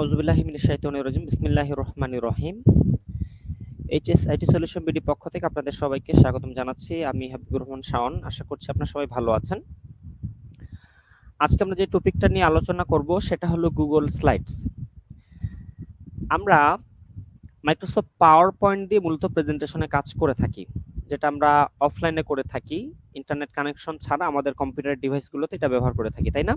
আউজুবিল্লাহি মিনাশ শাইতানির রাজিম। বিসমিল্লাহির রহমানির রহিম। এইচএস সলিউশন বিডি পক্ষ থেকে আপনাদের সবাইকে স্বাগতম জানাচ্ছি। আমি হাবিবুর রহমান শাওন। আশা করছি আপনারা সবাই ভালো আছেন। আজকে আমরা যে টপিকটা নিয়ে আলোচনা করব সেটা হলো গুগল স্লাইডস। আমরা মাইক্রোসফট পাওয়ার পয়েন্ট দিয়ে মূলত প্রেজেন্টেশনে কাজ করে থাকি, যেটা আমরা অফলাইনে করে থাকি। ইন্টারনেট কানেকশন ছাড়া আমাদের কম্পিউটার ডিভাইসগুলোতে এটা ব্যবহার করে থাকি, তাই না?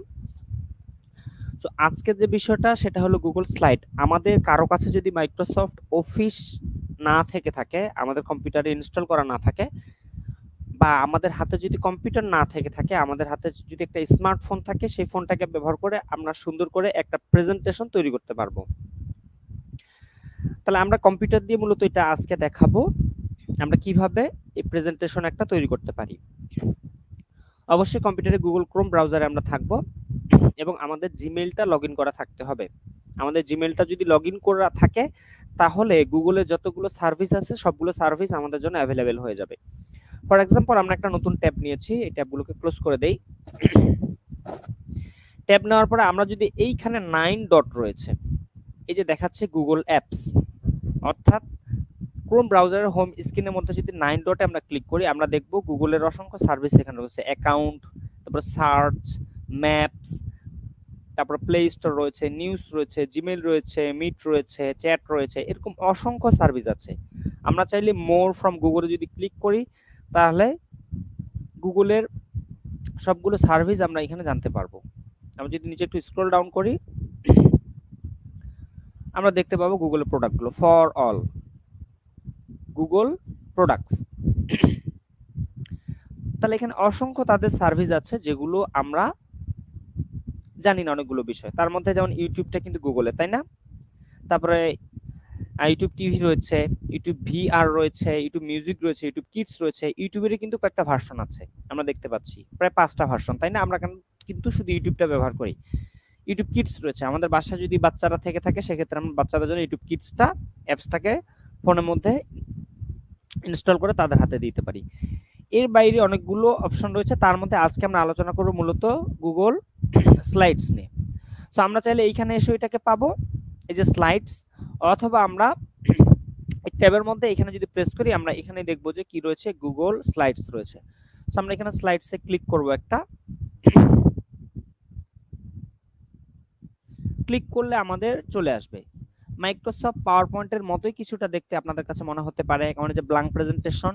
তো আজকের যে বিষয়টা, সেটা হলো গুগল স্লাইড আমাদের কারও কাছে যদি মাইক্রোসফট অফিস না থেকে থাকে, আমাদের কম্পিউটারে ইনস্টল করা না থাকে, বা আমাদের হাতে যদি কম্পিউটার না থেকে থাকে, আমাদের হাতে যদি একটা স্মার্টফোন থাকে, সেই ফোনটাকে ব্যবহার করে আমরা সুন্দর করে একটা প্রেজেন্টেশন তৈরি করতে পারব। তাহলে আমরা কম্পিউটার দিয়ে মূলত এটা আজকে দেখাবো, আমরা কীভাবে এই প্রেজেন্টেশন একটা তৈরি করতে পারি। অবশ্যই কম্পিউটারে গুগল ক্রোম ব্রাউজারে আমরা থাকব। এবং আমাদের জিমেইলটা লগ করা থাকতে হবে। আমাদের জিমেইলটা যদি লগ করা থাকে, তাহলে গুগলে যতগুলো সার্ভিস আছে, সবগুলো সার্ভিস আমাদের জন্য অ্যাভেলেবেল হয়ে যাবে। ফর এক্সাম্পল আমরা একটা নতুন ট্যাব নিয়েছি, এই ট্যাবগুলোকে ক্লোজ করে দেই। ট্যাব নেওয়ার পরে আমরা যদি এইখানে নাইন ডট রয়েছে, এই যে দেখাচ্ছে গুগল অ্যাপস অর্থাৎ ক্রোম ব্রাউজারের হোম স্ক্রিনের মধ্যে যদি নাইন ডটে আমরা ক্লিক করি, আমরা দেখব গুগলের অসংখ্য সার্ভিস এখানে রয়েছে। অ্যাকাউন্ট তারপর সার্চ ম্যাপস তারপর প্লে স্টোর রয়েছে নিউজ রয়েছে জিমেল রয়েছে মিট রয়েছে চ্যাট রয়েছে, এরকম অসংখ্য সার্ভিস আছে। আমরা চাইলে মোর ফ্রম গুগলে যদি ক্লিক করি, তাহলে গুগলের সবগুলো সার্ভিস আমরা এখানে জানতে পারব। আমরা যদি নিচে একটু স্ক্রল ডাউন করি, আমরা দেখতে পাবো গুগলের প্রোডাক্টগুলো ফর অল গুগল প্রোডাক্টস তাহলে এখানে অসংখ্য তাদের সার্ভিস আছে যেগুলো আমরা জানি না অনেকগুলো বিষয়। তার মধ্যে যেমন ইউটিউবটা কিন্তু গুগলে, তাই না? তারপরে ইউটিউব টিভি রয়েছে, ইউটিউব ভিআর রয়েছে, ইউটিউব মিউজিক রয়েছে, ইউটিউব কিডস রয়েছে, ইউটিউবেরই কিন্তু কয়েকটা ভার্সন আছে, আমরা দেখতে পাচ্ছি। প্রায় পাঁচটা ভার্সন তাই না? আমরা কিন্তু শুধু ইউটিউবটা ব্যবহার করি। ইউটিউব কিডস রয়েছে, আমাদের বাসায় যদি বাচ্চারা থেকে থাকে, সেক্ষেত্রে আমরা বাচ্চাদের জন্য ইউটিউব কিডসটা, অ্যাপসটাকে ফোনের মধ্যে ইনস্টল করে তাদের হাতে দিতে পারি। এর বাইরে অনেকগুলো অপশন রয়েছে। তার মধ্যে আজকে আমরা আলোচনা করব মূলত গুগল স্লাইডস নিয়ে। সো আমরা চাইলে এইখানে এসে এটাকে পাবো। এই যে স্লাইডস অথবা আমরা এই ট্যাবের মধ্যে এখানে যদি প্রেস করি, আমরা এখানে দেখব যে কি রয়েছে? গুগল স্লাইডস রয়েছে। সো আমরা এখানে স্লাইডসে ক্লিক করব একটা। ক্লিক করলে আমাদের চলে আসবে। মাইক্রোসফট পাওয়ার পয়েন্টের মতোই কিছুটা দেখতে আপনাদের কাছে মনে হতে পারে। কারণ যে ব্ল্যাঙ্ক প্রেজেন্টেশন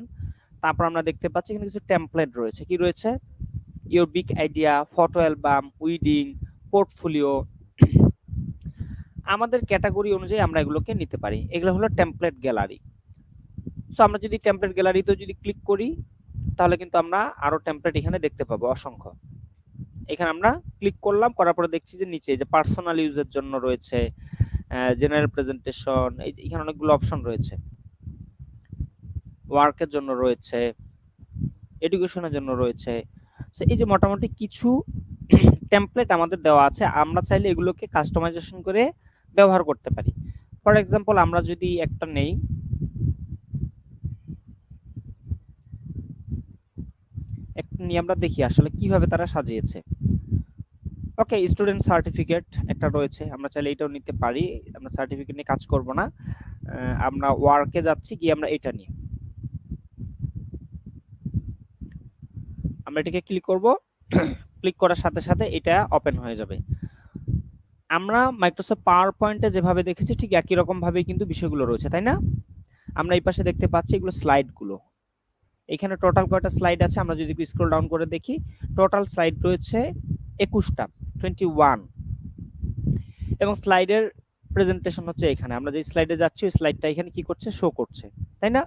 তারপর আমরা দেখতে পাচ্ছি এখানে কিছু টেমপ্লেট রয়েছে। কি রয়েছে? Your big idea photo album wedding portfolio আমাদের ক্যাটাগরি অনুযায়ী আমরা এগুলোকে নিতে পারি। এগুলো হলো টেমপ্লেট গ্যালারি সো আমরা যদি টেমপ্লেট গ্যালারিতে যদি ক্লিক করি, তাহলে কিন্তু আমরা আরও টেমপ্লেট এখানে দেখতে পাবো অসংখ্য। এখানে আমরা ক্লিক করলাম, করার পরে দেখছি যে নিচে যে পার্সোনাল ইউজের জন্য রয়েছে জেনারেল প্রেজেন্টেশন এখানে অনেকগুলো অপশন রয়েছে। ওয়ার্কের জন্য রয়েছে এডুকেশনের জন্য রয়েছে। এই যে মোটামুটি কিছু টেমপ্লেট আমাদের দেওয়া আছে, আমরা চাইলে এগুলোকে কাস্টমাইজেশন করে ব্যবহার করতে পারি। ফর এক্সাম্পল আমরা যদি একটা নেই, একটা নিয়ে আমরা দেখি আসলে কীভাবে তারা সাজিয়েছে। ওকে স্টুডেন্ট সার্টিফিকেট একটা রয়েছে, আমরা চাইলে এটাও নিতে পারি, আমরা সার্টিফিকেট নিয়ে কাজ করব না। আমরা ওয়ার্কে যাচ্ছি, গিয়ে আমরা এটা নিয়ে আমরা এটাকে ক্লিক করব। ক্লিক করার সাথে সাথে এটা ওপেন হয়ে যাবে। আমরা মাইক্রোসফট পাওয়ার পয়েন্টে যেভাবে দেখেছি, ঠিক একই রকম ভাবে কিন্তু বিষয়গুলো রয়েছে, তাই না? আমরা এই পাশে দেখতে পাচ্ছি এগুলো স্লাইডগুলো এখানে টোটাল কয়টা স্লাইড আছে? আমরা যদি স্ক্রল ডাউন করে দেখি টোটাল স্লাইড রয়েছে একুশটা টোয়েন্টি ওয়ান এবং স্লাইডের প্রেজেন্টেশন হচ্ছে এখানে। আমরা যে স্লাইডে যাচ্ছি, ওই স্লাইডটা এখানে কি করছে? শো করছে, তাই না?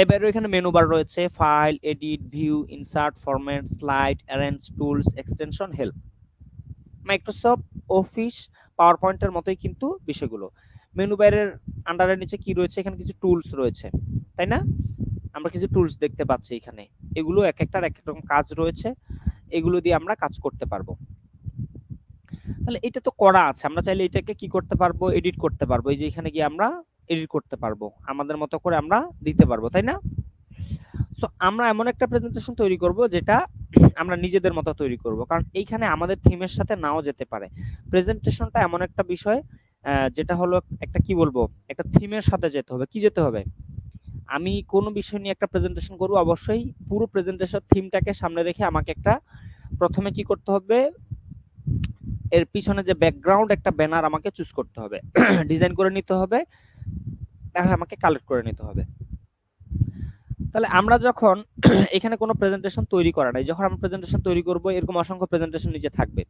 এবারে এখানে মেনু বার রয়েছে file edit view insert format slide arrange tools extension help Microsoft Office power পয়েন্টের মতোই কিন্তু বিষয়গুলো। মেনু বারের আন্ডারের নিচে কি রয়েছে? এখানে কিছু টুলস রয়েছে, তাই না? আমরা কিছু টুলস দেখতে পাচ্ছি এখানে। এগুলো এক একটার এক এক রকম কাজ রয়েছে, এগুলো দিয়ে আমরা কাজ করতে পারব। তাহলে এটা তো করা আছে, আমরা চাইলে এটাকে কি করতে পারব? এডিট করতে পারব। এই যে এখানে গিয়ে আমরা এডিট করতে পারব। আমাদের মতো করে আমরা দিতে পারব, তাই না? সো আমরা এমন একটা প্রেজেন্টেশন তৈরি করব যেটা আমরা নিজেদের মতো তৈরি করব। কারণ এইখানে আমাদের থিমের সাথে নাও যেতে পারে। প্রেজেন্টেশনটা এমন একটা বিষয় যেটা হলো একটা কি বলব? একটা থিমের সাথে যেতে হবে। কি যেতে হবে? আমি কোনো বিষয় নিয়ে একটা প্রেজেন্টেশন করব, অবশ্যই পুরো প্রেজেন্টেশন থিমটাকে সামনে রেখে আমাকে একটা প্রথমে কি করতে হবে? এর পিছনে যে ব্যাকগ্রাউন্ড একটা ব্যানার আমাকে চুজ করতে হবে। ডিজাইন করে নিতে হবে। আমাকে কালেক্ট করে নিতে হবে। তাহলে আমরা যখন এখানে কোনো প্রেজেন্টেশন তৈরি করা নাই, যখন আমরা প্রেজেন্টেশন তৈরি করব, এরকম অসংখ্য প্রেজেন্টেশন নিচে থাকবে।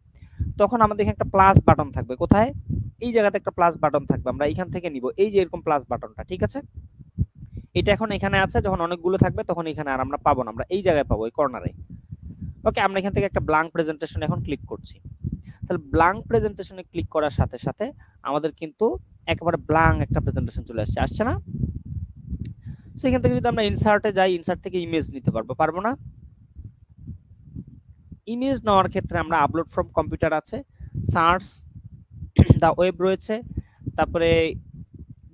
তখন আমাদের এখানে একটা প্লাস বাটন থাকবে। কোথায়? এই জায়গাতে একটা প্লাস বাটন থাকবে। আমরা এখান থেকে নিব। এই যে এরকম প্লাস বাটনটা ঠিক আছে? এটা এখন এখানে আছে, যখন অনেকগুলো থাকবে, তখন এখানে আর আমরা পাবো না। আমরা এই জায়গায় পাবো, এই কর্নারে ওকে আমরা এখান থেকে একটা ব্লাঙ্ক প্রেজেন্টেশন এখন ক্লিক করছি। তাহলে ব্লাঙ্ক প্রেজেন্টেশনে ক্লিক করার সাথে সাথে আমাদের কিন্তু একেবারে ব্লাঙ্ক একটা প্রেজেন্টেশন চলে আসছে। আসছে না? সো এখান থেকে যদি আমরা ইনসার্টে যাই ইনসার্ট থেকে ইমেজ নিতে পারব। পারব না? ইমেজ নেওয়ার ক্ষেত্রে আমরা আপলোড ফ্রম কম্পিউটার আছে সার্চ দা ওয়েব রয়েছে, তারপরে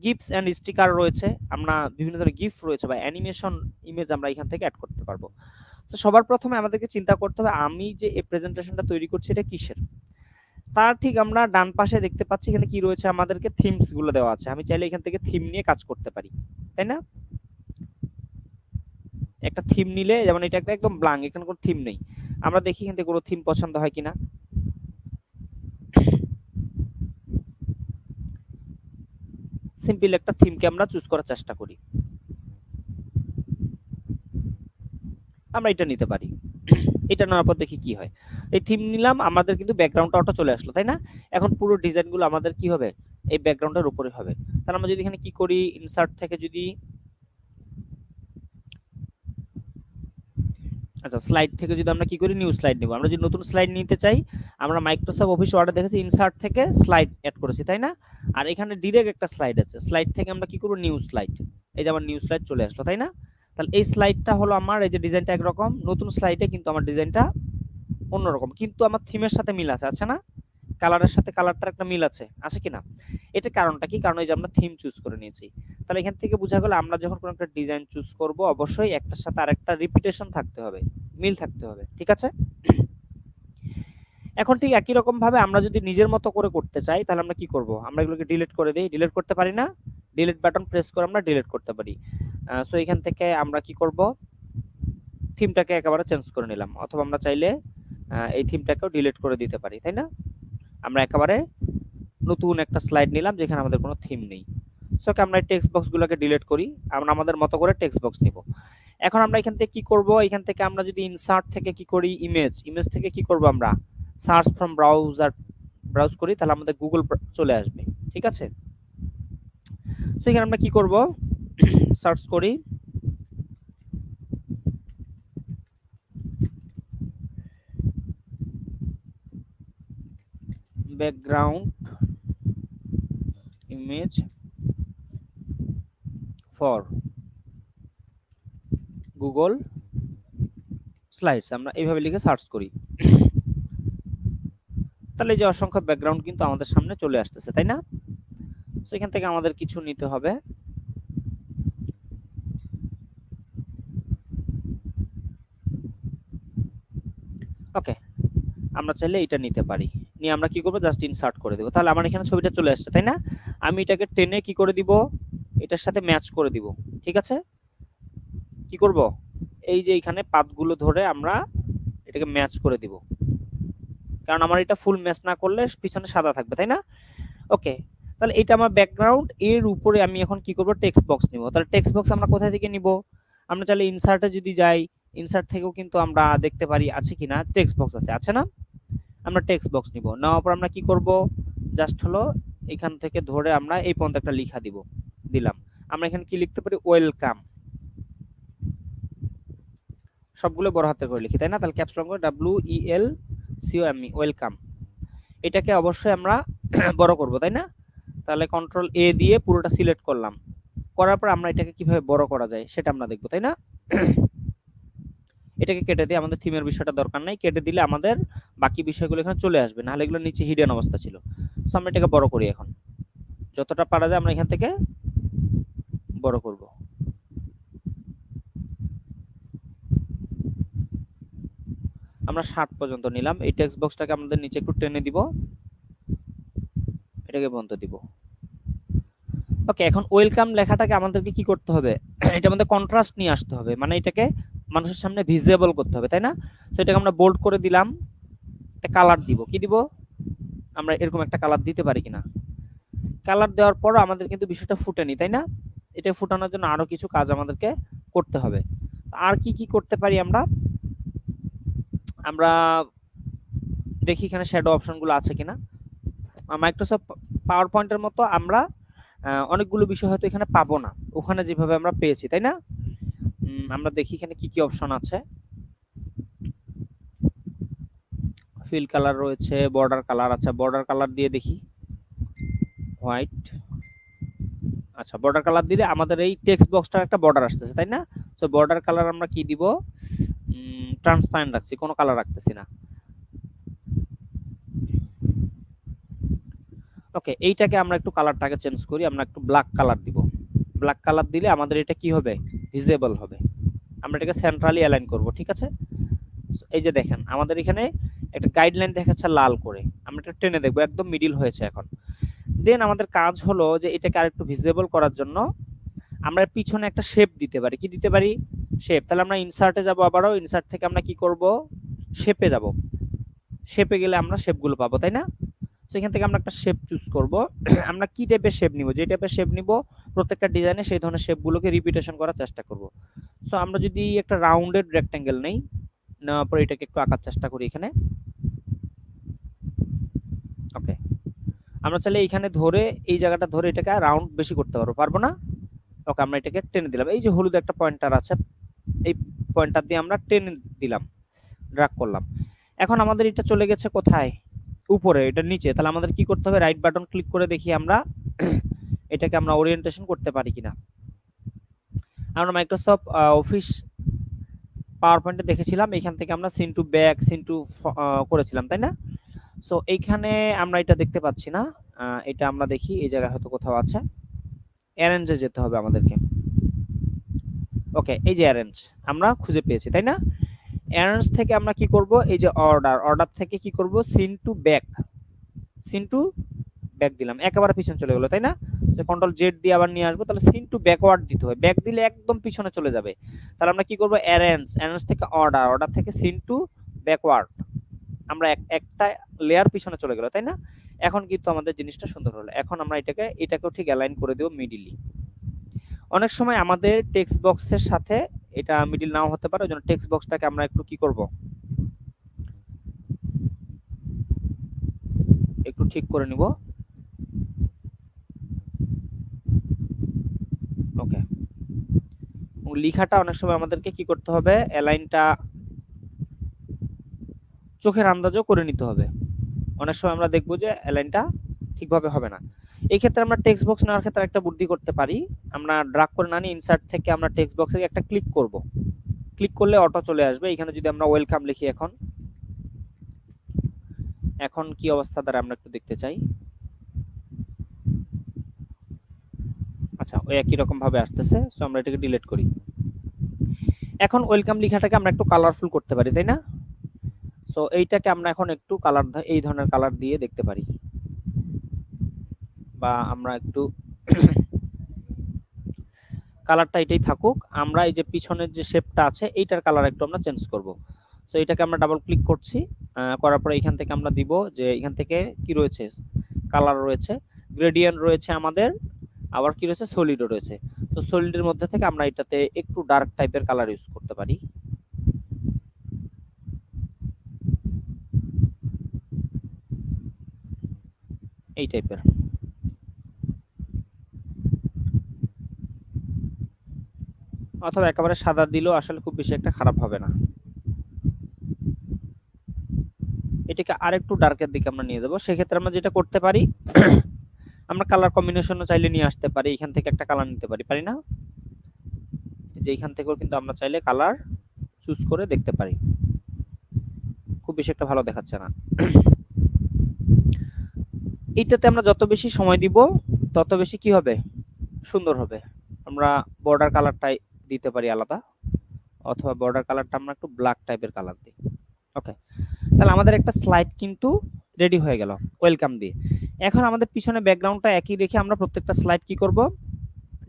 গিফটস অ্যান্ড স্টিকার রয়েছে, আমরা বিভিন্ন ধরনের গিফট রয়েছে বা অ্যানিমেশন ইমেজ আমরা এখান থেকে অ্যাড করতে পারব। তো সবার প্রথমে আমাদেরকে চিন্তা করতে হবে, আমি যে এই প্রেজেন্টেশনটা তৈরি করছি, এটা কিসের? তার ঠিক আমরা ডান পাশে দেখতে পাচ্ছি এখানে কি রয়েছে, আমাদেরকে থিমসগুলো দেওয়া আছে। আমি চাইলে এখান থেকে থিম নিয়ে কাজ করতে পারি, তাই না? একটা থিম নিলে, যেমন এটা একটা একদম ব্লাঙ্ক এখানে কোনো থিম নেই। আমরা দেখি এখান থেকে কোনো থিম পছন্দ হয় কিনা। সিম্পল একটা থিমকে আমরা চুজ করার চেষ্টা করি। আমরা এটা নিতে পারি। এটা নেওয়ার পর দেখি কি হয়। এই থিম নিলাম, আমাদের কিন্তু ব্যাকগ্রাউন্ডটা অটো চলে আসলো, তাই না? এখন পুরো ডিজাইনগুলো আমাদের কি হবে? এই ব্যাকগ্রাউন্ডের উপরে হবে। তাহলে আমরা যদি এখানে কি করি? ইনসার্ট থেকে যদি আচ্ছা স্লাইড থেকে যদি আমরা কি করি? নিউ স্লাইড নেব। আমরা যদি নতুন স্লাইড নিতে চাই, আমরা মাইক্রোসফট অফিস ওয়ার্ডে দেখেছি ইনসার্ট থেকে স্লাইড অ্যাড করেছি, তাই না? আর এখানে ডিরেক্ট একটা স্লাইড আছে। স্লাইড থেকে আমরা কি করব? নিউ স্লাইড এই যে আমার নিউ স্লাইড চলে আসলো, তাই না? তাহলে এই স্লাইডটা হলো আমার, এই যে ডিজাইনটা একরকম, নতুন স্লাইডে কিন্তু আমার ডিজাইনটা অন্যরকম। কিন্তু আমার থিমের সাথে মিল আছে আছে না? কালারের সাথে কালারটার একটা মিল আছে আছে কিনা? এটা কারণটা কি? কারণ এই যে আমরা থিম চুজ করে নিয়েছি। তাহলে এখান থেকে বোঝা গেল আমরা যখন কোনো একটা ডিজাইন চুজ করব, অবশ্যই একটার সাথে আরেকটা রিপিটেশন থাকতে হবে, মিল থাকতে হবে, ঠিক আছে? এখন ঠিক একই রকম ভাবে আমরা যদি নিজের মতো করে করতে চাই, তাহলে আমরা কি করব? আমরা এগুলোকে ডিলিট করে দিই। ডিলিট করতে পারি না। ডিলিট বাটন প্রেস করে আমরা ডিলিট করতে পারি। সো এখান থেকে আমরা কি করব? থিমটাকে একেবারে চেঞ্জ করে নিলাম। অথবা আমরা চাইলে এই থিমটাকেও ডিলিট করে দিতে পারি, তাই না? আমরা একেবারে নতুন একটা স্লাইড নিলাম, যেখানে আমাদের কোনো থিম নেই। সো আমরা এই টেক্সট বক্সগুলোকে ডিলিট করি। আমরা আমাদের মতো করে টেক্সট বক্স নিব। এখন আমরা এখান থেকে কি করব? এখান থেকে আমরা যদি ইনসার্ট থেকে কি করি? ইমেজ ইমেজ থেকে কি করব আমরা? সার্চ ফ্রম ব্রাউজার ব্রাউজ করি, তাহলে আমাদের গুগল চলে আসবে। ঠিক আছে? সো এখানে আমরা কি করব? সার্চ করি। Background image for Google slides আমরা এইভাবে লিখে সার্চ করি। তাহলে যে অসংখ্য ব্যাকগ্রাউন্ড কিন্তু আমাদের সামনে চলে আসতেছে তাই না? তো এখান থেকে আমাদের কিছু নিতে হবে। ওকে আমরা চাইলে এটা নিতে পারি। নিয়ে আমরা কি করব? জাস্ট ইনসার্ট করে দেবো। তাহলে আমার এখানে ছবিটা চলে আসছে, তাই না? আমি এটাকে টেনে কি করে দিব? এটার সাথে ম্যাচ করে দিব। ঠিক আছে? কি করব? এই যে এখানে পাতগুলো ধরে আমরা এটাকে ম্যাচ করে দিব। কারণ আমার এটা ফুল ম্যাচ না করলে পিছনে সাদা থাকবে, তাই না? ওকে তাহলে এটা আমার ব্যাকগ্রাউন্ড এর উপরে আমি এখন কি করব? টেক্সট বক্স নিব। তাহলে টেক্সট বক্স আমরা কোথা থেকে নিব? আমরা চাইলে ইনসার্টে যদি যাই ইনসার্ট থেকেও কিন্তু আমরা দেখতে পারি আছে কিনা। টেক্সট বক্স আছে আছে না? আমরা টেক্সট বক্স নিব। নেওয়ার পর আমরা কি করব? জাস্ট হলো এখান থেকে ধরে আমরা এই পর্যন্ত একটা লিখা দিব। দিলাম। আমরা এখানে কি লিখতে পারি? ওয়েলকাম সবগুলো বড় হাতে করে লিখি, তাই না? তাহলে ক্যাপস লং করে W E L C O M E welcome এটাকে অবশ্যই আমরা বড় করব, তাই না? তাহলে কন্ট্রোল এ দিয়ে পুরোটা সিলেক্ট করলাম। করার পর আমরা এটাকে কীভাবে বড় করা যায় সেটা আমরা দেখব, তাই না? এটাকে কেটে দিয়ে আমাদের থিমের বিষয়টা দরকার নাই। কেটে দিলে আমাদের বাকি বিষয়গুলো এখানে চলে আসবে, নাহলে এগুলো নিচে হিডেন অবস্থা ছিল। সো আমরা এটাকে বড় করি এখন। যতটা পারা যায় আমরা এখান থেকে বড় করব। আমরা ষাট পর্যন্ত নিলাম। এই টেক্সট বক্সটাকে আমাদের নিচে একটু টেনে দিব। এটাকে বন্ধ দিব। ওকে এখন ওয়েলকাম লেখাটাকে আমাদেরকে কি করতে হবে? এটা আমাদের কন্ট্রাস্ট নিয়ে আসতে হবে। মানে এটাকে মানুষের সামনে ভিজিবল করতে হবে, তাই না? তো এটাকে আমরা বোল্ড করে দিলাম। একটা কালার দিব। কি দিব? আমরা এরকম একটা কালার দিতে পারি কিনা? কালার দেওয়ার পর আমাদের কিন্তু বিষয়টা ফুটেনি, তাই না? এটা ফুটানোর জন্য আরও কিছু কাজ আমাদেরকে করতে হবে। আর কি কি করতে পারি আমরা? আমরা দেখি এখানে শ্যাডো অপশনগুলো আছে কিনা? মাইক্রোসফট পাওয়ার পয়েন্টের মতো আমরা অনেকগুলো বিষয় হয়তো এখানে পাবো না। ওখানে যেভাবে আমরা পেয়েছি, তাই না? আমরা দেখি এখানে কি কি অপশন আছে। ফিল কালার রয়েছে বর্ডার কালার আচ্ছা বর্ডার কালার দিয়ে দেখি। হোয়াইট আচ্ছা বর্ডার কালার দিলে আমাদের এই টেক্সট বক্সটার একটা বর্ডার আসতেছে, তাই না? সো বর্ডার কালার আমরা কি দিব? ট্রান্সপারেন্ট রাখছি, কোনো কালার রাখতেছি না। ওকে এইটাকে আমরা একটু কালারটাকে চেঞ্জ করি, আমরা একটু ব্ল্যাক কালার দিব। ব্ল্যাক কালার দিলে আমাদের এটা কি হবে? ভিজিবল হবে। আমরা এটাকে সেন্ট্রালি অ্যালাইন করব, ঠিক আছে? এই যে দেখেন, আমাদের এখানে একটা গাইডলাইন দেখাচ্ছে লাল করে। আমরা এটা টেনে দেখব, একদম মিডিল হয়েছে এখন। দেন আমাদের কাজ হলো যে এটাকে আরেকটু ভিজিবল করার জন্য আমরা পিছনে একটা শেপ দিতে পারি। কি দিতে পারি? শেপ তাহলে আমরা ইনসার্টে যাব আবারও। ইনসার্ট থেকে আমরা কি করব? শেপে যাব। শেপে গেলে আমরা শেপগুলো পাবো, তাই না? তো এখান থেকে আমরা একটা শেপ চুজ করব। আমরা কি টাইপের শেপ নিব? যে টাইপের শেপ নিব, প্রত্যেকটা ডিজাইনে সেই ধরনের শেপগুলোকে রিপিটেশন করার চেষ্টা করব। সো আমরা যদি একটা রাউন্ডেড রেক্ট্যাঙ্গেল নেই, নেওয়ার পর এটাকে একটু আঁকার চেষ্টা করি এখানে। ওকে আমরা চাইলে এইখানে ধরে, এই জায়গাটা ধরে এটাকে রাউন্ড বেশি করতে পারব। পারব না? ওকে আমরা এটাকে টেনে দিলাম। এই যে হলুদ একটা পয়েন্টার আছে, এই পয়েন্টার দিয়ে আমরা টেনে দিলাম। ড্রাগ করলাম। এখন আমাদের এটা চলে গেছে কোথায়? উপরে, এটা নিচে, তাহলে আমাদের কি করতে হবে? রাইট বাটন ক্লিক করে দেখি আমরা এটাকে আমরা ওরিয়েন্টেশন করতে পারি কিনা। আমরা মাইক্রোসফট অফিস পাওয়ার পয়েন্টে দেখেছিলাম, এখান থেকে আমরা send to back send to করেছিলাম, তাই না? সো এইখানে আমরা এটা দেখতে পাচ্ছি না। এটা আমরা দেখি, এই জায়গায় হয়তো কোথাও আছে। অ্যারেঞ্জে যেতে হবে আমাদেরকে। ওকে এই যে অ্যারেঞ্জ আমরা খুঁজে পেয়েছি, তাই না? অ্যারেঞ্জ থেকে আমরা কি করব? এই যে অর্ডার অর্ডার থেকে কি করব? Send to back send to back দিলাম। একেবারে পিছনে চলে গেলো, তাই না? যে কন্ট্রোল জেড দিয়ে আবার নিয়ে আসব। তাহলে সিন টু ব্যাকওয়ার্ড দিতে হবে। ব্যাক দিলে একদম পিছনে চলে যাবে। তাহলে আমরা কি করব? অ্যারেঞ্জ অ্যারেঞ্জ থেকে অর্ডার অর্ডার থেকে সিন টু ব্যাকওয়ার্ড আমরা এক- একটা লেয়ার পিছনে চলে গেল, তাই না? এখন কিন্তু আমাদের জিনিসটা সুন্দর হলো। এখন আমরা এটাকে, এটাকেও ঠিক অ্যালাইন করে দেবো মিডিলি অনেক সময় আমাদের টেক্সট বক্সের সাথে এটা মিডিল নাও হতে পারে ওই জন্য টেক্সট বক্সটাকে আমরা একটু কি করব? একটু ঠিক করে নিব। ওকে লেখাটা অনেক সময় আমাদেরকে কি করতে হবে? অ্যালাইনটা চোখের আন্দাজও করে নিতে হবে। অনেক সময় আমরা দেখব যে অ্যালাইনটা ঠিকভাবে হবে না। এই ক্ষেত্রে আমরা টেক্সট বক্স নেওয়ার ক্ষেত্রে একটা বুদ্ধি করতে পারি। আমরা ড্রাগ করে না নিয়ে ইনসার্ট থেকে আমরা টেক্সট বক্সে একটা ক্লিক করব। ক্লিক করলে অটো চলে আসবে। এখানে যদি আমরা ওয়েলকাম লিখি এখন। এখন কি অবস্থা? দ্বারা আমরা একটু দেখতে চাই। আচ্ছা ওই একই রকম ভাবে আসতেছে সো আমরা এটাকে ডিলিট করি। এখন ওয়েলকাম লেখাটাকে আমরা একটু কালারফুল করতে পারি, তাই না? সো এইটাকে আমরা এখন একটু কালার এই ধরনের কালার দিয়ে দেখতে পারি। বা আমরা একটু কালারটা এটাই থাকুক। আমরা এই যে পিছনের যে শেপটা আছে, এইটার কালার একটু আমরা চেঞ্জ করব। তো এটাকে আমরা ডাবল ক্লিক করছি করার পরে এখান থেকে আমরা দিব যে এখান থেকে কি রয়েছে? কালার রয়েছে গ্রেডিয়েন্ট রয়েছে আমাদের, আবার কি রয়েছে? সলিডও রয়েছে। তো সলিডের মধ্যে থেকে আমরা এটাতে একটু ডার্ক টাইপের কালার ইউজ করতে পারি। এই টাইপের অথবা একেবারে সাদা দিলেও আসলে খুব বেশি একটা খারাপ হবে না। এটাকে আরেকটু ডার্কের দিকে আমরা নিয়ে যাব। সেক্ষেত্রে আমরা যেটা করতে পারি, আমরা কালার কম্বিনেশনও চাইলে নিয়ে আসতে পারি, এখান থেকে একটা কালার নিতে পারি পারি না? যে এখান থেকেও কিন্তু আমরা চাইলে কালার চুজ করে দেখতে পারি। খুব বেশি একটা ভালো দেখাচ্ছে না। এইটাতে আমরা যত বেশি সময় দিব, তত বেশি কি হবে? সুন্দর হবে। আমরা বর্ডার কালারটাই দিতে পারি আলাদা। অথবা বর্ডার কালারটা আমরা একটু ব্ল্যাক টাইপের কালার দিই। ওকে তাহলে আমাদের একটা স্লাইড কিন্তু রেডি হয়ে গেল। ওয়েলকাম দিয়ে। এখন আমাদের পিছনে ব্যাকগ্রাউন্ডটা একই রেখে আমরা প্রত্যেকটা স্লাইড কি করব?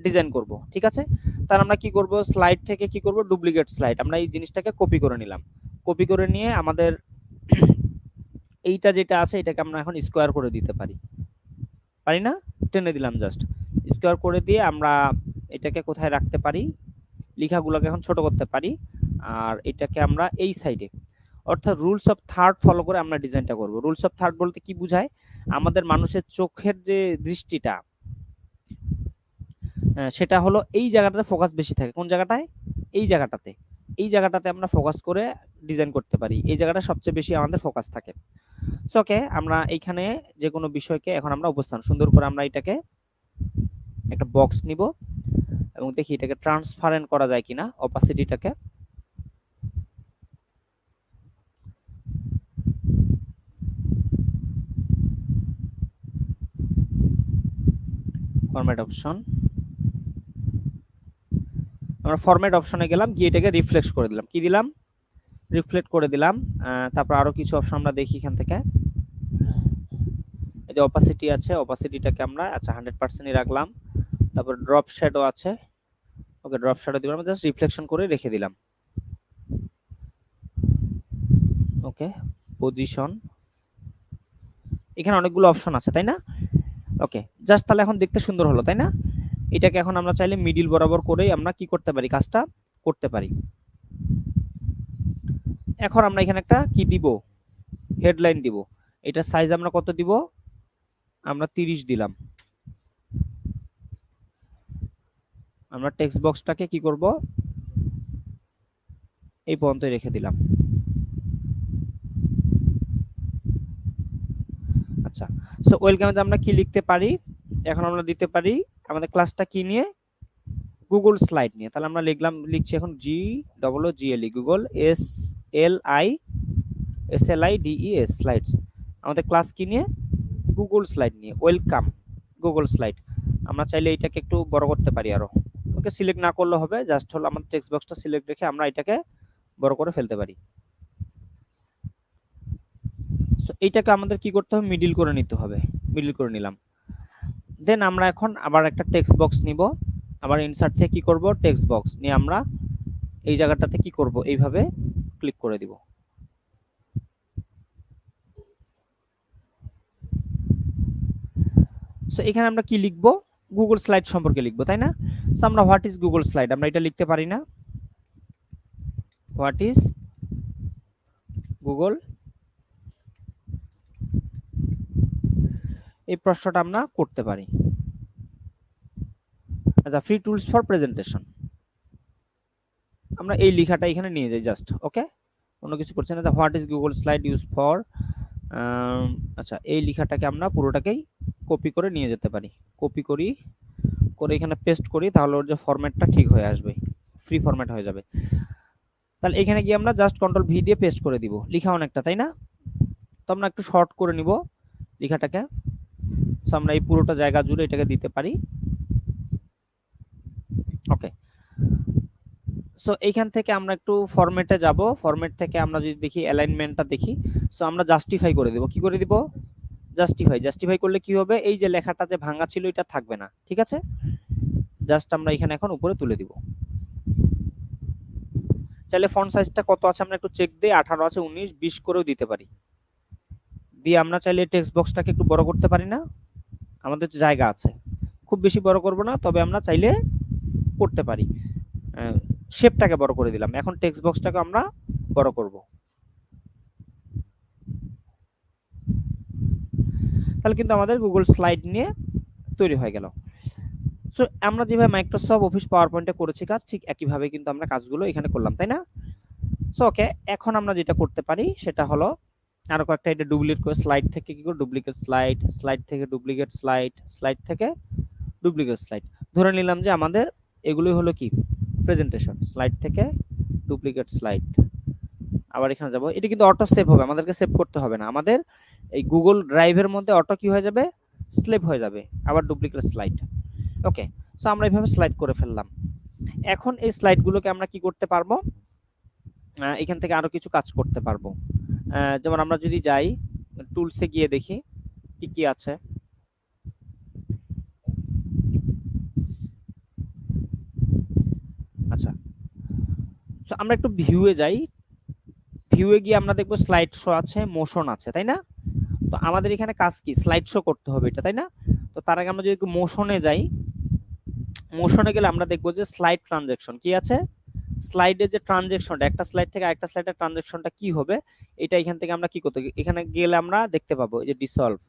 ডিজাইন করব। ঠিক আছে? তাহলে আমরা কি করব? স্লাইড থেকে কি করব? ডুপ্লিকেট স্লাইড আমরা এই জিনিসটাকে কপি করে নিলাম। কপি করে নিয়ে আমাদের এইটা যেটা আছে, এটাকে আমরা এখন স্কোয়ার করে দিতে পারি। পারি না? টেনে দিলাম জাস্ট স্কোয়ার করে দিয়ে আমরা এটাকে কোথায় রাখতে পারি? লেখাগুলোকে এখন ছোট করতে পারি। আর এটাকে আমরা এই সাইডে অর্থাৎ রুলস অফ থার্ড ফলো করে আমরা ডিজাইনটা করব। রুলস অফ থার্ড বলতে কি বোঝায়? আমাদের মানুষের চোখের যে দৃষ্টিটা সেটা হলো এই জায়গাটাতে ফোকাস বেশি থাকে। কোন জায়গাটায়? এই জায়গাটাতে। এই জায়গাটাতে আমরা ফোকাস করে ডিজাইন করতে পারি। এই জায়গাটা সবচেয়ে বেশি আমাদের ফোকাস থাকে। ওকে আমরা এইখানে যে কোনো বিষয়কে এখন আমরা অবস্থান, সুন্দর করে আমরা এটাকে একটা বক্স নিব। এবং দেখি এটাকে ট্রান্সপারেন্ট করা যায় কিনা অপাসিটিটাকে ফরম্যাট অপশন আমরা ফরম্যাট অপশনে গেলাম, গিয়ে এটাকে রিফ্লেক্ট করে দিলাম। কি দিলাম? রিফ্লেক্ট করে দিলাম। তারপর আরও কিছু অপশন আমরা দেখি এখান থেকে। এই যে অপাসিটি আছে অপাসিটিটাকে আমরা আচ্ছা হান্ড্রেড পার্সেন্টই রাখলাম। তারপর ড্রপ শ্যাডো আছে। ওকে ড্রপ শ্যাডো আমরা জাস্ট রিফ্লেকশন করে রেখে দিলাম। ওকে পজিশন এখানে অনেকগুলো অপশন আছে, তাই না? ওকে জাস্ট তাহলে এখন দেখতে সুন্দর হলো, তাই না? এটাকে এখন আমরা চাইলে মিডিল বরাবর করেই আমরা কি করতে পারি, কাজটা করতে পারি। এখন আমরা এখানে একটা কি দিব? হেডলাইন দিব। এটা সাইজ আমরা কত দিব? আমরা 30 দিলাম। আমরা টেক্সট বক্সটাকে কি করব? এই পর্যন্ত রেখে দিলাম। আচ্ছা সো ওয়েলকামে আমরা কি লিখতে পারি? এখন আমরা দিতে পারি আমাদের ক্লাসটা কি নিয়ে? গুগল স্লাইড নিয়ে। তাহলে আমরা লিখলাম, লিখছি এখন G double O G L E Google S L I S L I D E S slides আমাদের ক্লাস কি নিয়ে? গুগল স্লাইড নিয়ে। ওয়েলকাম গুগল স্লাইড আমরা চাইলে এটাকে একটু বড় করতে পারি আরও। ওকে সিলেক্ট না করলে হবে জাস্ট হলো আমাদের টেক্সট বক্সটা সিলেক্ট রেখে আমরা এটাকে বড় করে ফেলতে পারি। সো এইটাকে আমাদের কি করতে হবে? মিডিল করে নিতে হবে। মিডিল করে নিলাম। দেন আমরা এখন আবার একটা টেক্সট বক্স নিব। আবার ইনসার্ট থেকে কি করব? টেক্সট বক্স নিয়ে আমরা এই জায়গাটাতে কি করব? এইভাবে ক্লিক করে দিব। সো এখানে আমরা কি লিখব? গুগল স্লাইড সম্পর্কে লিখব, তাই না? সো আমরা হোয়াট ইজ গুগল স্লাইড আমরা এটা লিখতে পারি না। হোয়াট ইজ গুগল এই প্রশ্নটা আমরা করতে পারি। আচ্ছা ফ্রি টুলস ফর প্রেজেন্টেশন আমরা এই লেখাটা এখানে নিয়ে যাই জাস্ট ওকে অন্য কিছু করছে না। What is Google slide use for আচ্ছা এই লেখাটাকে আমরা পুরোটাকেই কপি করে নিয়ে যেতে পারি। কপি করি, করে এখানে পেস্ট করি, তাহলে ওর যে ফরম্যাটটা ঠিক হয়ে আসবে। ফ্রি ফরম্যাট হয়ে যাবে। তাহলে এখানে গিয়ে আমরা জাস্ট কন্ট্রোল ভি দিয়ে পেস্ট করে দিব। লেখা অনেকটা, তাই না? তো আমরা একটু শর্ট করে নিব লেখাটাকে। সো আমরা এই পুরোটা জায়গা জুড়ে এটাকে দিতে পারি। ওকে সো এইখান থেকে আমরা একটু ফরম্যাটে যাব। ফরম্যাট থেকে আমরা যদি দেখি অ্যালাইনমেন্টটা দেখি সো আমরা জাস্টিফাই করে দেব। কি করে দিব? জাস্টিফাই জাস্টিফাই করলে কি হবে? এই যে লেখাটা যে ভাঙা ছিল, এটা থাকবে না। ঠিক আছে? জাস্ট আমরা এখানে এখন উপরে তুলে দিব। চাইলে ফন্ট সাইজটা কত আছে আমরা একটু চেক দিই। আঠারো আছে, উনিশ, বিশ করেও দিতে পারি। দিয়ে আমরা চাইলে টেক্সট বক্সটাকে একটু বড় করতে পারি না? আমাদের জায়গা আছে। খুব বেশি বড় করব না, তবে আমরা চাইলে করতে পারি। শেপটাকে বড় করে দিলাম। এখন টেক্সট বক্সটাকে আমরা বড় করব। তাহলে কিন্তু আমাদের গুগল স্লাইড নিয়ে তৈরি হয়ে গেল। সো আমরা যেভাবে মাইক্রোসফট অফিস পাওয়ার পয়েন্টে করেছি কাজ, ঠিক একইভাবে কিন্তু আমরা কাজগুলো এখানে করলাম, তাই না? সো ওকে এখন আমরা যেটা করতে পারি সেটা হলো আরও কয়েকটা এটা ডুপ্লিকেট করে স্লাইড থেকে কি করে? ডুপ্লিকেট স্লাইড স্লাইড থেকে ডুপ্লিকেট স্লাইড স্লাইড থেকে ডুপ্লিকেট স্লাইড ধরে নিলাম যে আমাদের এগুলোই হলো কি? প্রেজেন্টেশন স্লাইড থেকে ডুপ্লিকেট স্লাইড আবার এখানে যাব। এটা কিন্তু অটো সেভ হবে, আমাদেরকে সেভ করতে হবে না। আমাদের এই গুগল ড্রাইভের মধ্যে অটো কি হয়ে যাবে? স্লেভ হয়ে যাবে, আবার ডুপ্লিকেট স্লাইড ওকে সো আমরা এইভাবে স্লাইড করে ফেললাম। এখন এই স্লাইডগুলোকে আমরা কি করতে পারব? এখান থেকে আরও কিছু কাজ করতে পারব। যেমন আমরা যদি যাই টুলসে গিয়ে দেখি, কি কি আছে? আচ্ছা। তো আমরা একটু ভিউয়ে যাই। ভিউয়ে গিয়ে আমরা দেখব স্লাইড শো আছে মোশন আছে, তাই না? তো আমাদের এখানে কাজ কি? স্লাইড শো করতে হবে এটা, তাই না? তো তার আগে আমরা যদি মোশনে যাই মোশনে গেলে আমরা দেখব যে স্লাইড ট্রানজেকশন কি আছে? স্লাইডের যে ট্রানজেকশনটা একটা স্লাইড থেকে আরেকটা স্লাইডের ট্রানজেকশনটা কি হবে? এটা এখান থেকে আমরা কি করতে এখানে গেলে আমরা দেখতে পাবো যে ডিসলভ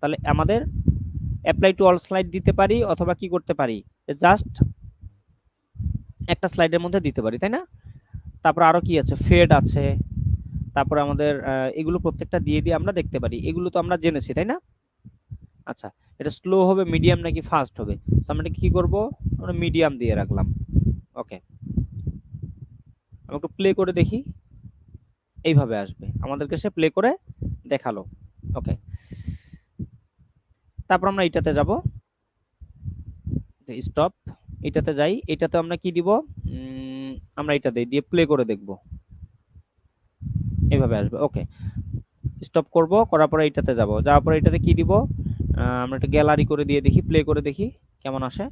তাহলে আমাদের অ্যাপ্লাই টু অল স্লাইড দিতে পারি অথবা কি করতে পারি? জাস্ট একটা স্লাইডের মধ্যে দিতে পারি, তাই না? তারপর আরও কি আছে? ফেড আছে। তারপর আমাদের এগুলো প্রত্যেকটা দিয়ে দিয়ে আমরা দেখতে পারি। এগুলো তো আমরা জেনেছি, তাই না? আচ্ছা এটা স্লো হবে মিডিয়াম নাকি ফাস্ট হবে? তো আমরা কি করব? আমরা মিডিয়াম দিয়ে রাখলাম। ওকে আমি একটু প্লে করে দেখি। এইভাবে আসবে। আমাদেরকে সে প্লে করে দেখাল। ওকে তারপর আমরা এইটাতে যাব। স্টপ এটাতে যাই, এটাতে আমরা কি দিব? আমরা এটা দিই, দিয়ে প্লে করে দেখব। এইভাবে আসবে ওকে স্টপ করব, করার পরে এইটাতে যাব। যাওয়ার পরে এটাতে কি দিব? আমরা একটা গ্যালারি করে দিয়ে দেখি প্লে করে দেখি, কেমন আসে।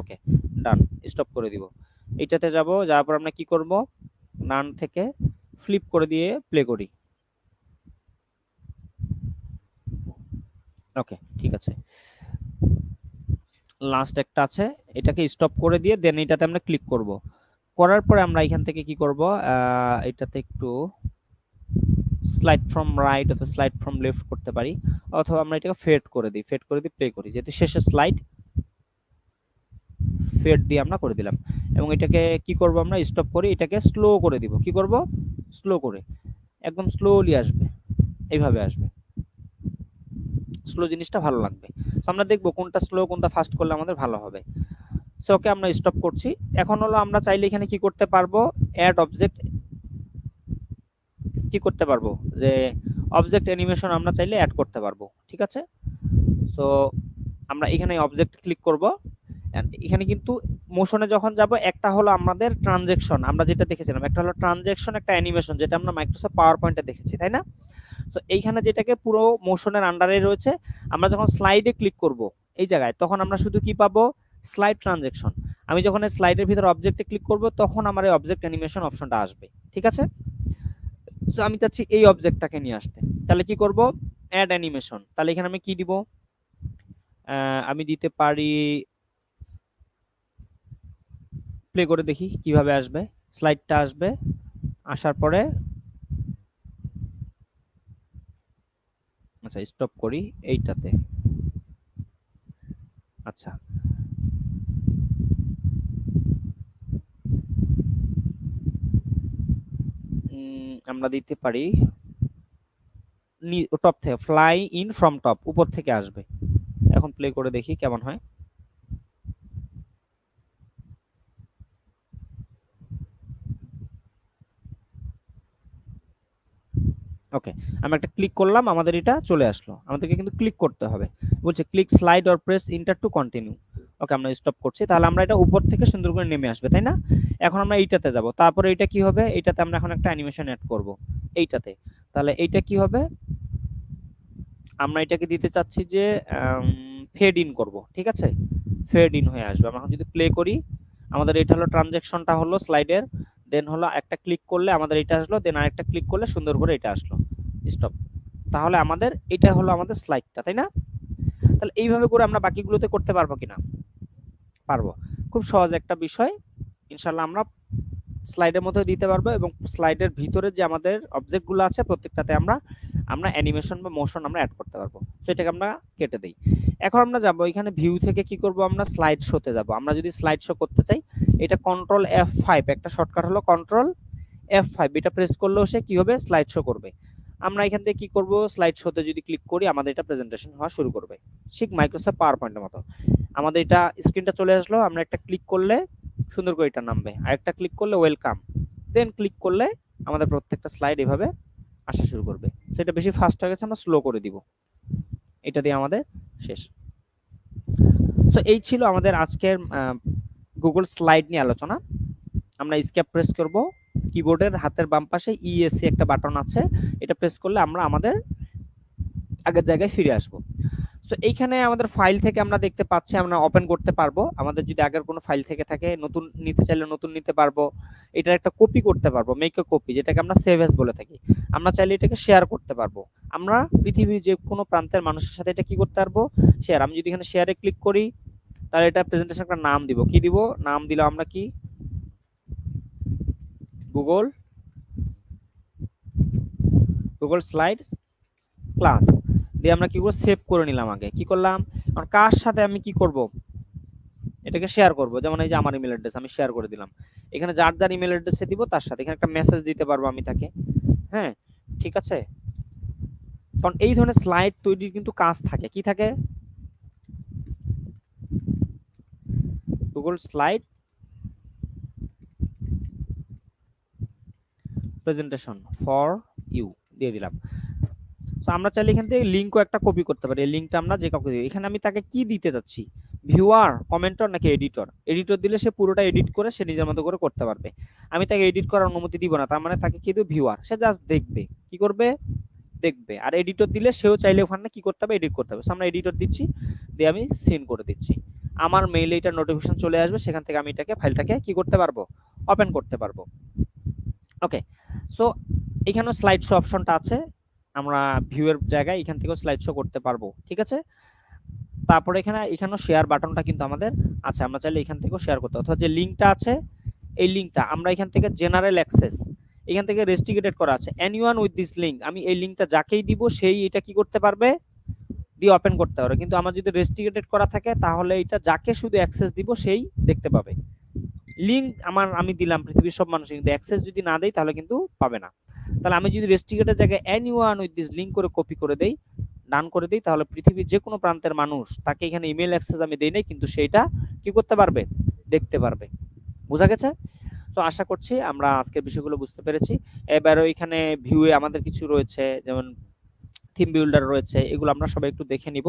ওকে ডান স্টপ করে দিব। এইটাতে যাব, যাওয়ার পর আমরা কি করব? নান থেকে ফ্লিপ করে দিয়ে প্লে করি। ওকে ঠিক আছে। লাস্ট একটা আছে, এটাকে স্টপ করে দিয়ে দেন এটাতে আমরা ক্লিক করব। করার পরে আমরা এখান থেকে কি করব? এটাতে একটু স্লাইড ফ্রম রাইট অথবা স্লাইড ফ্রম লেফট করতে পারি, অথবা আমরা এটাকে ফেড করে দিই ফেড করে দিই প্লে করি। যেহেতু শেষে স্লাইড ফেড দিয়ে আমরা করে দিলাম। এবং এটাকে কি করব আমরা? স্টপ করি এটাকে স্লো করে দিব। কি করব? স্লো করে। একদম স্লোলি আসবে। এইভাবে আসবে। স্লো জিনিসটা ভালো লাগবে। তো আমরা দেখব কোনটা স্লো কোনটা ফাস্ট করলে আমাদের ভালো হবে। সো ওকে আমরা স্টপ করছি। এখন হলো আমরা চাইলে এখানে কি করতে পারব? অ্যাড অবজেক্ট কি করতে পারব? যে অবজেক্ট অ্যানিমেশন আমরা চাইলে অ্যাড করতে পারব, ঠিক আছে? সো আমরা এখানে অবজেক্ট ক্লিক করব। এখানে কিন্তু মোশনে যখন যাব, একটা হলো আমাদের ট্রানজেকশন আমরা যেটা দেখেছিলাম, একটা হলো ট্রানজেকশন একটা অ্যানিমেশন যেটা আমরা মাইক্রোসফট পাওয়ার পয়েন্টে দেখেছি, তাই না? সো এইখানে যেটাকে পুরো মোশনের আন্ডারে রয়েছে, আমরা যখন স্লাইডে ক্লিক করব, এই জায়গায়, তখন আমরা শুধু কি পাবো? স্লাইড ট্রানজেকশন আমি যখন স্লাইডের ভিতর অবজেক্টে ক্লিক করব, তখন আমার এই অবজেক্ট অ্যানিমেশন অপশনটা আসবে। ঠিক আছে? সো আমি চাচ্ছি এই অবজেক্টটাকে নিয়ে আসতে। তাহলে কি করব? অ্যাড অ্যানিমেশন তাহলে এখানে আমি কি দিব? আমি দিতে পারি প্লে করে দেখি কীভাবে আসবে। স্লাইডটা আসবে, আসার পরে আচ্ছা স্টপ করি এইটাতে। আচ্ছা। আমরা দিতে পারি টপ থেকে ফ্লাই ইন ফ্রম টপ উপর থেকে আসবে। এখন প্লে করে দেখি কেমন হয়। ওকে আমি একটা ক্লিক করলাম, আমাদের এটা চলে আসলো। আমাদেরকে কিন্তু ক্লিক করতে হবে। বলছে click slide or press enter to continue okay আমরা স্টপ করছি। তাহলে আমরা এটা উপর থেকে সুন্দর করে নেমে আসবে, তাই না? এখন আমরা এইটাতে যাব। তারপরে এটা কি হবে? এইটাতে আমরা এখন একটা অ্যানিমেশন অ্যাড করব। এইটাতে। তাহলে এইটা কি হবে? আমরা এটাকে দিতে চাচ্ছি যে ফেড ইন করব। ঠিক আছে? ফেড ইন হয়ে আসবে। আমরা যদি প্লে করি, আমাদের এটা হলো ট্রানজ্যাকশনটা হলো স্লাইডের দেন হলো একটা ক্লিক করলে আমাদের এটা আসলো দেন আরেকটা ক্লিক করলে সুন্দর করে এটা আসলো। স্টপ তাহলে আমাদের, এটা হলো আমাদের স্লাইডটা তাই না? তাহলে এইভাবে করে আমরা বাকিগুলোতে করতে পারব কিনা? পারব। খুব সহজ একটা বিষয়। ইনশাল্লাহ আমরা স্লাইডের মধ্যে দিতে পারব এবং স্লাইডের ভিতরে যে আমাদের অবজেক্টগুলো আছে প্রত্যেকটাতে আমরা আমরা অ্যানিমেশন বা মোশন আমরা অ্যাড করতে পারব। সেটাকে আমরা কেটে দিই। এখন আমরা যাব এখানে ভিউ থেকে কি করব আমরা? স্লাইড শোতে যাব। আমরা যদি স্লাইড শো করতে চাই, এটা কন্ট্রোল এফ ফাইভ একটা শর্টকাট হলো কন্ট্রোল এফ ফাইভ এটা প্রেস করলেও সে কি হবে? স্লাইড শো করবে। আমরা এখান থেকে কি করব? স্লাইড শোতে যদি ক্লিক করি, আমাদের এটা প্রেজেন্টেশন হওয়া শুরু করবে। ঠিক মাইক্রোসফট পাওয়ার পয়েন্টের মতো। আমাদের এটা স্ক্রিনটা চলে আসলো। আমরা একটা ক্লিক করলে সুন্দর করে এটা নামবে। আর একটা ক্লিক করলে ওয়েলকাম দেন ক্লিক করলে আমাদের প্রত্যেকটা স্লাইড এভাবে আসা শুরু করবে। সেটা বেশি ফাস্ট হয়ে গেছে, আমরা স্লো করে দিব। এটা দিয়ে আমাদের শেষ। সো এই ছিল আমাদের আজকের গুগল স্লাইড নিয়ে আলোচনা। আমরা স্কেপ প্রেস করব। কিবোর্ডের হাতের বাম পাশে ইএসসি একটা বাটন আছে। এটা প্রেস করলে আমরা আমাদের আগের জায়গায় ফিরে আসব। সো এইখানে আমাদের ফাইল থেকে আমরা দেখতে পাচ্ছি, আমরা ওপেন করতে পারব। আমাদের যদি আগের কোনো ফাইল থেকে থাকে, নতুন নিতে চাইলে নতুন নিতে পারব। এটার একটা কপি করতে পারব মেক এ কপি যেটাকে আমরা সেভ এস বলে থাকি। আমরা চাইলে এটাকে শেয়ার করতে পারব। আমরা পৃথিবীর যে কোনো প্রান্তের মানুষের সাথে এটা কি করতে পারব? শেয়ার আমি যদি এখানে শেয়ারে ক্লিক করি, তাহলে এটা প্রেজেন্টেশন একটা নাম দিব। কি দিব? নাম দিলাম আমরা কি? গুগল গুগল স্লাইডস ক্লাস দিয়ে আমরা কি করব? সেভ করে নিলাম আগে। কি করলাম? আর কার সাথে আমি কি করব? এটাকে শেয়ার করব। যেমন এই যে আমার ইমেল অ্যাড্রেস আমি শেয়ার করে দিলাম। এখানে যার যার ইমেল অ্যাড্রেসে দিব, তার সাথে এখানে একটা মেসেজ দিতে পারব আমি তাকে। হ্যাঁ? ঠিক আছে? কারণ এই ধরনের স্লাইড তৈরির কিন্তু কাজ থাকে। কি থাকে? Google slide presentation for you দিয়ে দিলাম। আমরা চাইলে এখান থেকে লিঙ্কও একটা কপি করতে পারি। এই লিঙ্কটা আমরা যে কাউকে দিই। এখানে আমি তাকে কি দিতে যাচ্ছি? ভিউয়ার কমেন্টর নাকি এডিটর এডিটর দিলে সে পুরোটা এডিট করে সে নিজের মতো করে করতে পারবে। আমি তাকে এডিট করার অনুমতি দিব না। তার মানে তাকে কি দেবো? ভিউয়ার সে জাস্ট দেখবে। কি করবে? দেখবে। আর এডিটর দিলে সেও চাইলে ওখানে কি করতে হবে? এডিট করতে হবে। আমরা এডিটর দিচ্ছি। দিয়ে আমি সিন করে দিচ্ছি। আমার মেইলে এটা নোটিফিকেশন চলে আসবে। সেখান থেকে আমি এটাকে, ফাইলটাকে কি করতে পারব? ওপেন করতে পারব। ওকে সো এখানেও স্লাইড শো অপশনটা আছে। আমরা ভিউয়ের জায়গায় এখান থেকেও স্লাইড শো করতে পারব, ঠিক আছে? তারপরে এখানে, এখানেও শেয়ার বাটনটা কিন্তু আমাদের আছে, আমরা চাইলে এখান থেকেও শেয়ার করতে অথবা যে লিঙ্কটা আছে, এই লিঙ্কটা আমরা এখান থেকে জেনারেল অ্যাক্সেস এখান থেকে রেস্ট্রিকেটেড করা আছে। এনিওয়ান উইথ দিস লিঙ্ক আমি এই লিঙ্কটা যাকেই দিব, সেই এটা কি করতে পারবে? দিয়ে ওপেন করতে পারবে। কিন্তু আমার যদি রেস্ট্রিকেটেড করা থাকে, তাহলে এটা যাকে শুধু অ্যাক্সেস দিব, সেই দেখতে পাবে। লিঙ্ক আমার, আমি দিলাম, পৃথিবীর সব মানুষ কিন্তু অ্যাক্সেস যদি না দেয় তাহলে কিন্তু পাবে না। তাহলে আমি যদি রেস্ট্রিকেটের জায়গায় এনিওয়ান উইথ দিস লিঙ্ক করে কপি করে দেই ডান করে দিই, তাহলে পৃথিবীর যে কোনো প্রান্তের মানুষ, তাকে এখানে ইমেল অ্যাক্সেস আমি দেই নাই, কিন্তু সেইটা কি করতে পারবে? দেখতে পারবে। বোঝা গেছে? তো আশা করছি আমরা আজকের বিষয়গুলো বুঝতে পেরেছি। এবারও এখানে ভিউয়ে আমাদের কিছু রয়েছে, যেমন থিম বিল্ডার রয়েছে, এগুলো আমরা সবাই একটু দেখে নিব।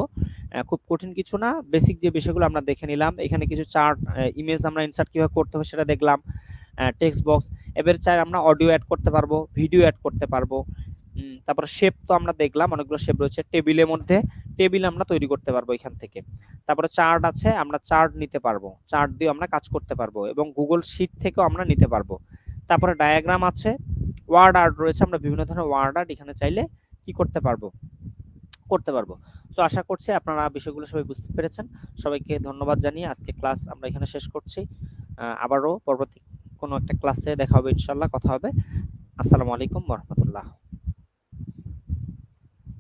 খুব কঠিন কিছু না। বেসিক যে বিষয়গুলো আমরা দেখে নিলাম, এখানে কিছু চার্ট ইমেজ আমরা ইনসার্ট কীভাবে করতে হবে সেটা দেখলাম। টেক্সট বক্স এবার চাই আমরা অডিও অ্যাড করতে পারব ভিডিও অ্যাড করতে পারব। তারপর শেপ তো আমরা দেখলাম, অনেকগুলো শেপ রয়েছে। টেবিলের মধ্যে টেবিল আমরা তৈরি করতে পারব এখান থেকে। তারপরে চার্ট আছে, আমরা চার্ট নিতে পারব। চার্ট দিয়ে আমরা কাজ করতে পারব এবং গুগল শিট থেকেও আমরা নিতে পারব। তারপরে ডায়াগ্রাম আছে ওয়ার্ড আর্ট রয়েছে, আমরা বিভিন্ন ধরনের ওয়ার্ড আর্ট এখানে চাইলে কি করতে পারব? করতে পারব। তো আশা করছি আপনারা বিষয়গুলো সবাই বুঝতে পেরেছেন। সবাইকে ধন্যবাদ জানিয়ে আজকে ক্লাস আমরা এখানে শেষ করছি। আবারও পরবর্তী কোনো একটা ক্লাসে দেখা হবে ইনশাল্লাহ কথা হবে। আসসালামু আলাইকুম রহমতুল্লাহ।